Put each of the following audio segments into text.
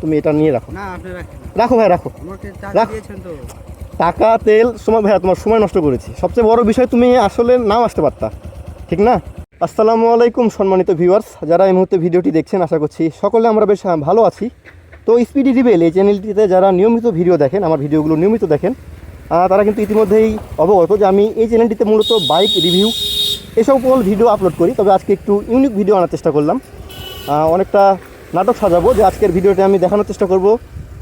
তুমি এটা নিয়ে রাখো। না আপনি রাখেন রাখো ভাই রাখো। রাখ। টাকা তেল সময় ভাইয়া তোমার সময় নষ্ট করেছি। সবচেয়ে বড় বিষয় তুমি আসলে নাও আসতে পারতা। ঠিক না? আসসালামু আলাইকুম সম্মানিত ভিউয়ার্স যারা এই মুহূর্তে ভিডিওটি দেখছেন আশা করছি সকলে আমরা বেশ ভালো আছি। তো স্পিডি রিবেল এই চ্যানেলটিতে যারা নিয়মিত ভিডিও দেখেন আমার ভিডিওগুলো নিয়মিত দেখেন তারা কিন্তু ইতিমধ্যেই অবগত যে আমি এই চ্যানেলটিতে মূলত বাইক রিভিউ এসব সকল ভিডিও আপলোড করি। তবে আজকে একটু ইউনিক ভিডিও আনার চেষ্টা করলাম। অনেকটা নাটক সাজাবো, যে আজকের ভিডিওতে আমি দেখানোর চেষ্টা করব।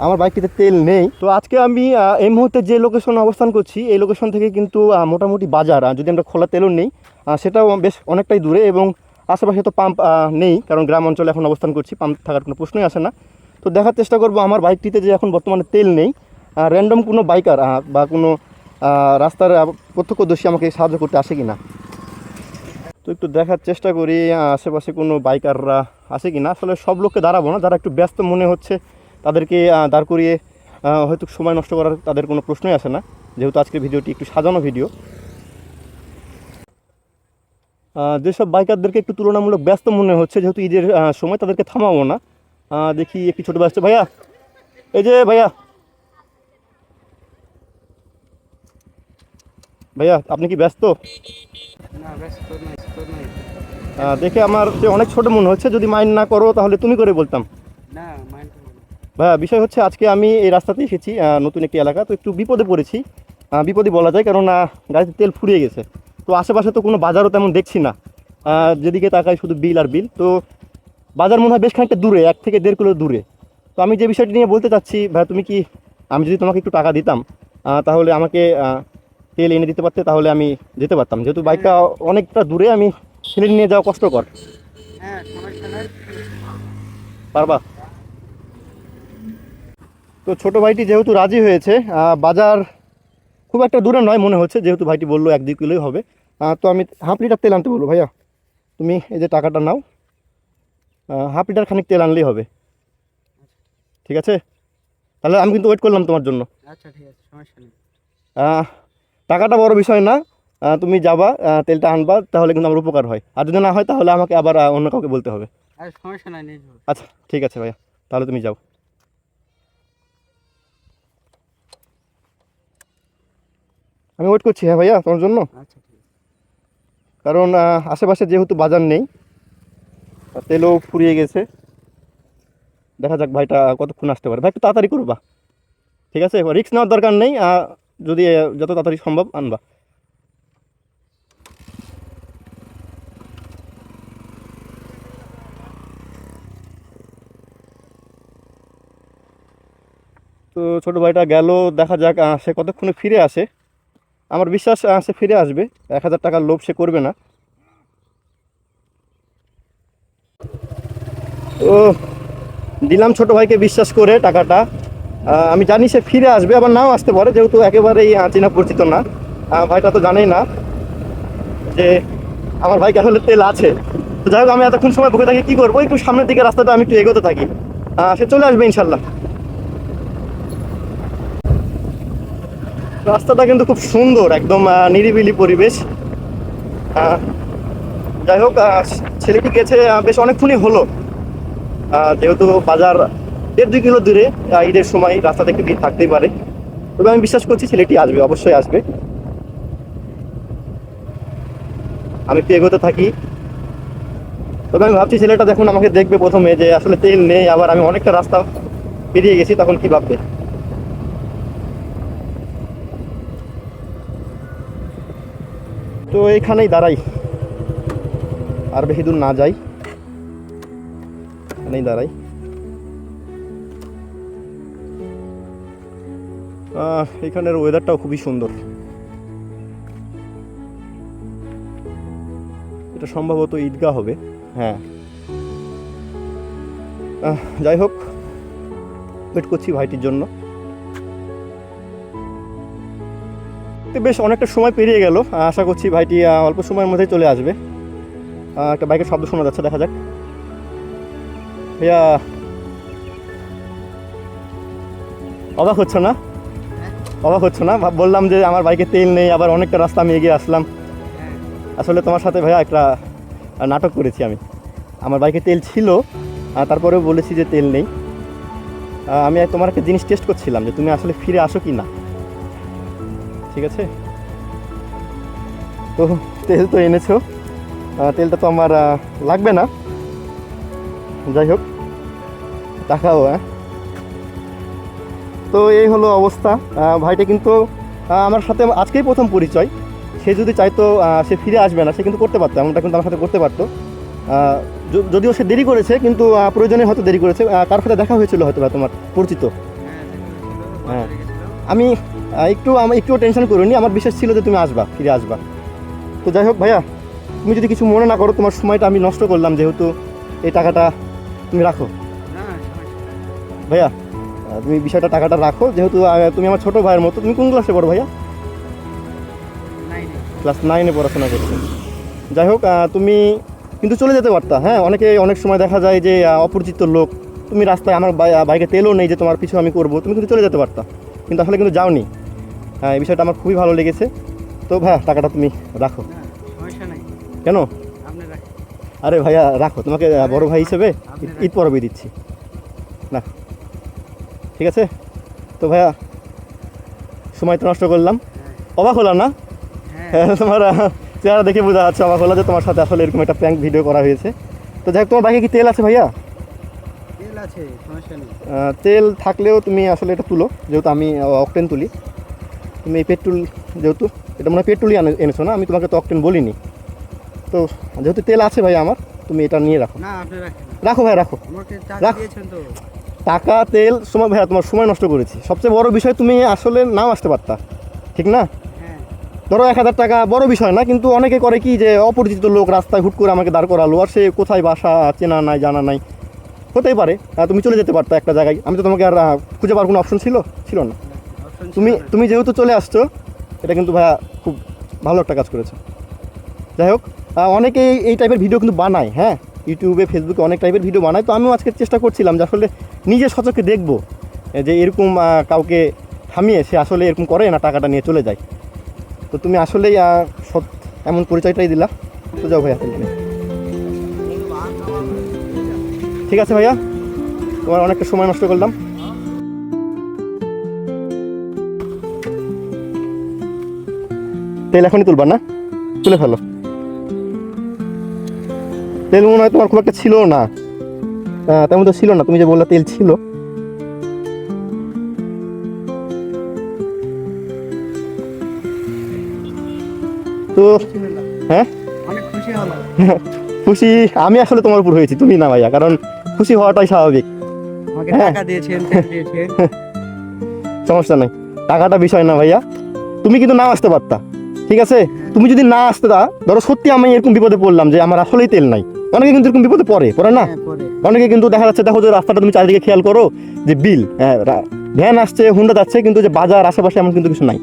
আমার বাইকটিতে তেল নেই। তো আজকে আমি এই মুহূর্তে যে লোকেশনে অবস্থান করছি, এই লোকেশন থেকে কিন্তু মোটামুটি বাজার যদি আমরা খোলা তেলও নেই সেটাও বেশ অনেকটাই দূরে এবং আশেপাশে তো পাম্প নেই, কারণ গ্রাম অঞ্চলে এখন অবস্থান করছি, পাম্প থাকার কোনো প্রশ্নই আসে না। তো দেখার চেষ্টা করব আমার বাইকটিতে যে এখন বর্তমানে তেল নেই র্যান্ডম কোনো বাইকার বা কোনো রাস্তার প্রত্যক্ষদর্শী আমাকে সাহায্য করতে আসে কি না তো একটু দেখার চেষ্টা করি আশেপাশে কোনো বাইকাররা আছে কি না আসলে সব লোককে দাঁড়াবো না, যারা একটু ব্যস্ত মনে হচ্ছে তাদেরকে দাঁড় করিয়ে হয়তো সময় নষ্ট করার তাদের কোনো প্রশ্নই আসে না। যেহেতু আজকের ভিডিওটি একটু সাজানো ভিডিও। যেসব বাইকারদেরকে একটু তুলনামূলক ব্যস্ত মনে হচ্ছে, যেহেতু ঈদের সময় তাদেরকে থামাবো না। দেখি একটি ছোটো ব্যস্ত ভাইয়া! এই যে, ভাইয়া! ভাইয়া, আপনি কি ব্যস্ত? না, ব্যস্ত দেখে আমার যে অনেক ছোট মনে হচ্ছে যদি মাইন্ড না করো তাহলে তুমি করে বলতাম। না মাইন্ড ভাইয়া বিষয় হচ্ছে আজকে আমি এই রাস্তাতে এসেছি নতুন একটি এলাকা তো একটু বিপদে পড়েছি। বিপদে বলা যায় কারণ গাড়িতে তেল ফুরিয়ে গেছে। তো আশেপাশে তো কোনো বাজারও তেমন দেখছি না। যেদিকে তাকাই শুধু বিল আর বিল। তো বাজার মনে হয় বেশ খানিকটা দূরে এক থেকে দেড় কিলো দূরে। তো আমি যে বিষয়টি নিয়ে বলতে চাচ্ছি ভাইয়া তুমি কি আমি যদি তোমাকে একটু টাকা দিতাম তাহলে আমাকে তেল এনে দিতে পারতে তাহলে আমি যেতে পারতাম। যেহেতু বাইকটা অনেকটা দূরে আমি ছেলে নিয়ে যাওয়া কষ্টকর? হ্যাঁ পারবা? তো ছোট ভাইটি যেহেতু রাজি হয়েছে বাজার খুব একটা দূরে নয় মনে হচ্ছে যেহেতু ভাইটি বলল এক দুই কিলোই হবে। তো আমি হাফ লিটার তেল আনতে বলব ভাইয়া। তুমি এই যে টাকাটা নাও হাফ লিটার খানিক তেল আনলেই হবে। ঠিক আছে? তাহলে আমি কিন্তু ওয়েট করলাম তোমার জন্য। আচ্ছা ঠিক আছে সমস্যা নেই। টাকাটা বড় বিষয় না। তুমি যাবা তেলটা আনবা তাহলে কিন্তু আমার উপকার হয়। আর যদি না হয় তাহলে আমাকে আবার অন্য কাউকে বলতে হবে। সমস্যা নাই আচ্ছা ঠিক আছে ভাইয়া। তাহলে তুমি যাও। আমি ওয়েট করছি হ্যাঁ ভাইয়া তোমার জন্য? আচ্ছা কারণ আশেপাশে যেহেতু বাজার নেই তেলও ফুরিয়ে গেছে দেখা যাক ভাইটা কতক্ষণ আসতে পারে। ভাই একটু তাড়াতাড়ি করবা। ঠিক আছে? রিক্স নেওয়ার দরকার নেই যদি যত তাড়াতাড়ি সম্ভব আনবা। তো ছোটো ভাইটা গেল, দেখা যাক সে কতক্ষণে ফিরে আসে। আমার বিশ্বাস সে ফিরে আসবে। এক হাজার টাকার লোভ সে করবে না। তো দিলাম ছোট ভাইকে বিশ্বাস করে টাকাটা। আমি জানি সে ফিরে আসবে, আবার নাও আসতে পারে, যেহেতু একেবারেই চেনা পরিচিত না। ভাইটা তো জানেই না যে আমার ভাইকে আসলে তেল আছে। তো যাই হোক, আমি এতক্ষণ সময় বসে থাকি, কী করব? একটু সামনের দিকে রাস্তাটা আমি একটু এগোতে থাকি। সে চলে আসবে, ইনশাল্লাহ। রাস্তাটা কিন্তু খুব সুন্দর, একদম নিরিবিলি পরিবেশ। যাই হোক ছেলেটি গেছে বেশ অনেকক্ষণই হলো। যেহেতু বাজার দেড় দুই কিলো দূরে ঈদের সময় রাস্তাতে একটু ভিড় থাকতেই পারে। তবে আমি বিশ্বাস করছি ছেলেটি আসবে, অবশ্যই আসবে। আমি একটু এগোতে থাকি। তবে আমি ভাবছি ছেলেটা দেখুন আমাকে দেখবে প্রথমে যে আসলে তেল নেই, আবার আমি অনেকটা রাস্তা পেরিয়ে গেছি, তখন কি ভাববে? তো এইখানেই দাঁড়াই। আর বেশি দূর না যাই। এখানেই দাঁড়াই। এখানের ওয়েদারটাও খুবই সুন্দর। এটা সম্ভবত ঈদগাহ হবে। হ্যাঁ। যাই হোক ওয়েট করছি ভাইটির জন্য। তো বেশ অনেকটা সময় পেরিয়ে গেল। আশা করছি ভাইটি অল্প সময়ের মধ্যেই চলে আসবে। একটা বাইকের শব্দ শোনা যাচ্ছে, দেখা যাক। ভাইয়া, অবাক হচ্ছে না? অবাক হচ্ছে না? বললাম যে আমার বাইকে তেল নেই, আবার অনেকটা রাস্তা আমি এগিয়ে আসলাম। আসলে তোমার সাথে ভাইয়া একটা নাটক করেছি আমি। আমার বাইকে তেল ছিল তারপরেও বলেছি যে তেল নেই। আমি তোমার একটা জিনিস টেস্ট করছিলাম যে তুমি আসলে ফিরে আসো কি না ঠিক আছে? তো তেল তো এনেছো। তেলটা তো আমার লাগবে না। যাই হোক টাকাও হ্যাঁ। তো এই হলো অবস্থা। ভাইটা কিন্তু আমার সাথে আজকেই প্রথম পরিচয়। সে যদি চাইতো সে ফিরে আসবে না সে কিন্তু করতে পারতো এমনটা কিন্তু আমার সাথে করতে পারতো। যদিও সে দেরি করেছে কিন্তু প্রয়োজনে হয়তো দেরি করেছে। কার সাথে দেখা হয়েছিল হয়তো বা তোমার পরিচিত। হ্যাঁ হ্যাঁ। আমি একটু আমি একটুও টেনশন করিনি আমার বিশ্বাস ছিল যে তুমি আসবা, ফিরে আসবা। তো যাই হোক ভাইয়া, তুমি যদি কিছু মনে না করো, তোমার সময়টা আমি নষ্ট করলাম যেহেতু এই টাকাটা তুমি রাখো। ভাইয়া তুমি বিষয়টা টাকাটা রাখো, যেহেতু তুমি আমার ছোটো ভাইয়ের মতো। তুমি কোন ক্লাসে পড়ো ভাইয়া? ক্লাস নাইনে পড়াশোনা করছ। যাই হোক তুমি কিন্তু চলে যেতে পারতা হ্যাঁ? অনেকে অনেক সময় দেখা যায় যে অপরিচিত লোক, তুমি রাস্তায় আমার বাইকে তেলও নেই যে তোমার পিছু আমি করব, তুমি কিন্তু চলে যেতে পারতা। কিন্তু আসলে কিন্তু যাওনি। হ্যাঁ এই বিষয়টা আমার খুবই ভালো লেগেছে। তো ভাইয়া টাকাটা তুমি রাখো। কেন? আরে ভাইয়া রাখো। তোমাকে বড় ভাই হিসেবে ঈদ- পরবে দিচ্ছি। না। ঠিক আছে? তো ভাইয়া সময় তো নষ্ট করলাম। অবাক হলাম না? হ্যাঁ। হ্যাঁ, তোমার চেহারা দেখে বোঝা যাচ্ছে অবাক হলো যে তোমার সাথে আসলে এরকম একটা প্র্যাঙ্ক ভিডিও করা হয়েছে। তো যাই হোক তোমার বাইকে কি তেল আছে ভাইয়া? তেল আছে তেল থাকলেও তুমি আসলে এটা তুলো। যেহেতু আমি অকটেন তুলি। তুমি এই পেট্রোল যেহেতু এটা মনে হয় পেট্রোলই এনেছো না? আমি তোমাকে তো অকটেন বলিনি। তো যেহেতু তেল আছে ভাই আমার তুমি এটা নিয়ে রাখো। রাখো ভাই রাখো। টাকা রাখ। টাকা তেল সময় ভাইয়া তোমার সময় নষ্ট করেছি। সবচেয়ে বড় বিষয় তুমি আসলে নাও আসতে পারতা। ঠিক না? হ্যাঁ। ধরো এক হাজার টাকা বড় বিষয় না কিন্তু অনেকে করে কি যে অপরিচিত লোক রাস্তায় হুট করে আমাকে দাঁড় করালো আর সে কোথায় বাসা চেনা নাই জানা নাই। হতেই পারে। তুমি চলে যেতে পারতা একটা জায়গায়। আমি তো তোমাকে আর খুঁজে পাওয়ার কোনো অপশন ছিল? ছিল না। তুমি তুমি যেহেতু চলে আসছো এটা কিন্তু ভাইয়া খুব ভালো একটা কাজ করেছ। যাই হোক অনেকে এই- টাইপের ভিডিও কিন্তু বানায় হ্যাঁ? ইউটিউবে ফেসবুকে অনেক টাইপের ভিডিও বানায়। তো আমিও আজকে চেষ্টা করছিলাম যে আসলে নিজে সচক্ষে দেখব যে এরকম কাউকে থামিয়ে সে আসলে এরকম করে না টাকাটা নিয়ে চলে যায়। তো তুমি আসলেই সৎ এমন পরিচয়টাই দিলা। তো যাও ভাইয়া তাহলে। ঠিক আছে ভাইয়া তোমার অনেকটা সময় নষ্ট করলাম। তেল এখনই তুলবা না? তুলে ফেলো। তেল মনে হয় তোমার খুব একটা ছিল না। তেমন তো ছিল না তুমি যে বললে তেল ছিল। তো হ্যাঁ? খুশি আমি আসলে তোমার উপর হয়েছি তুমি না ভাইয়া কারণ খুশি হওয়াটাই স্বাভাবিক। হ্যাঁ। সমস্যা নাই। টাকাটা বিষয় না ভাইয়া। তুমি কিন্তু না আসতে পারতা। ঠিক আছে? তুমি যদি না আসতে তা ধরো সত্যি আমি এরকম বিপদে পড়লাম যে আমার আসলেই তেল নাই। অনেকে কিন্তু এরকম বিপদে পড়ে পড়ে না? হ্যাঁ অনেকে কিন্তু দেখা যাচ্ছে দেখো যে রাস্তাটা তুমি চারিদিকে খেয়াল করো যে বিল হ্যাঁ ভ্যান আসছে হুন্ডা যাচ্ছে কিন্তু যে বাজার আশেপাশে এমন কিন্তু কিছু নাই।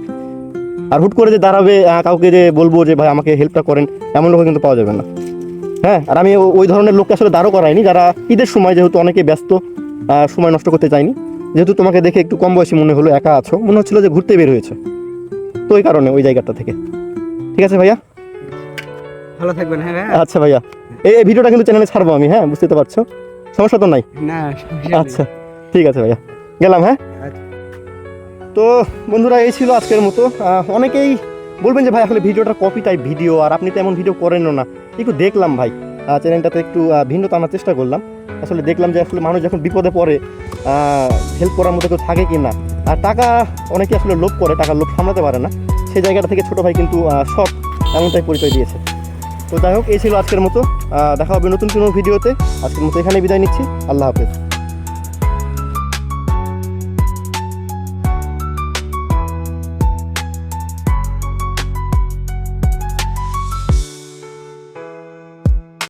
আর হুট করে যে দাঁড়াবে কাউকে যে বলব যে ভাই আমাকে হেল্পটা করেন এমন লোক কিন্তু পাওয়া যাবে না। হ্যাঁ আর আমি ওই ধরনের লোককে আসলে দাঁড়ো করাইনি। যারা ঈদের সময় যেহেতু অনেকে ব্যস্ত সময় নষ্ট করতে চাইনি যেহেতু তোমাকে দেখে একটু কম বয়সী মনে হলো একা আছো মনে হচ্ছিল যে ঘুরতে বের হয়েছে। তো ওই কারণে ওই জায়গাটা থেকে। ঠিক আছে ভাইয়া? ভালো থাকবেন হ্যাঁ ভাই আচ্ছা ভাইয়া। এই ভিডিওটা কিন্তু চ্যানেলে ছাড়বো আমি হ্যাঁ বুঝতে তো পারছ। সমস্যা তো নাই? না আচ্ছা ঠিক আছে ভাইয়া। গেলাম হ্যাঁ? আচ্ছা। তো বন্ধুরা এই ছিল আজকের মতো। অনেকেই বলবেন যে ভাই আসলে ভিডিওটা কপি টাইপ ভিডিও আর আপনি তো এমন ভিডিও করেনও না। একটু দেখলাম ভাই। চ্যানেলটাতে একটু ভিন্নতা আনার চেষ্টা করলাম। আসলে দেখলাম যে আসলে মানুষ যখন বিপদে পড়ে হেল্প করার মতো কেউ থাকে কি না আর টাকা অনেকে আসলে লোভ করে টাকার লোভ সামলাতে পারে না। সেই জায়গাটা থেকে ছোটো ভাই কিন্তু সৎ এমনটাই পরিচয় দিয়েছে। তো যাই হোক, এই ছিল আজকের মতো। দেখা হবে নতুন কোনো ভিডিওতে। আজকের মতো এখানে বিদায় নিচ্ছি। আল্লাহ হাফেজ।